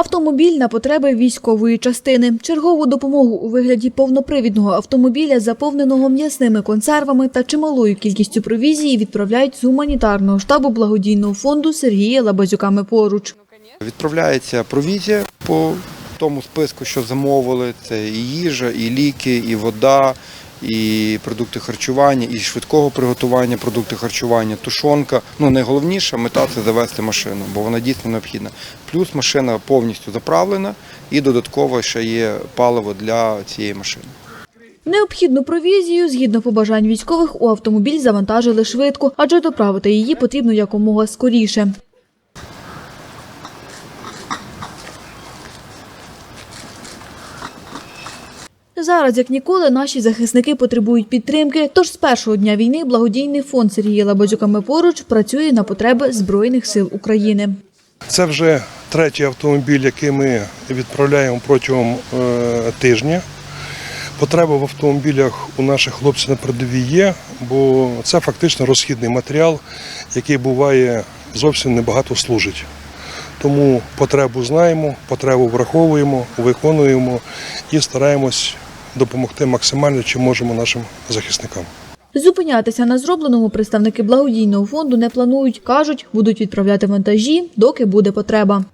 Автомобіль на потреби військової частини. Чергову допомогу у вигляді повнопривідного автомобіля, заповненого м'ясними консервами та чималою кількістю провізії, відправляють з гуманітарного штабу благодійного фонду Сергія Лабазюками поруч. Відправляється провізія по тому списку, що замовили. Це і їжа, і ліки, і вода, і продукти харчування, і швидкого приготування продукти харчування, тушонка. Ну найголовніша мета це завести машину, бо вона дійсно необхідна. Плюс машина повністю заправлена і додатково ще є паливо для цієї машини. Необхідну провізію, згідно побажань військових, у автомобіль завантажили швидко, адже доправити її потрібно якомога скоріше. Зараз, як ніколи, наші захисники потребують підтримки. Тож з першого дня війни благодійний фонд Сергія Лабазюками поруч працює на потреби Збройних сил України. Це вже третій автомобіль, який ми відправляємо протягом е, тижня. Потреба в автомобілях у наших хлопців на передовій є, бо це фактично розхідний матеріал, який буває зовсім небагато служить. Тому потребу знаємо, потребу враховуємо, виконуємо і стараємось допомогти максимально, чим можемо нашим захисникам. Зупинятися на зробленому представники благодійного фонду не планують. кажуть, будуть відправляти вантажі, доки буде потреба.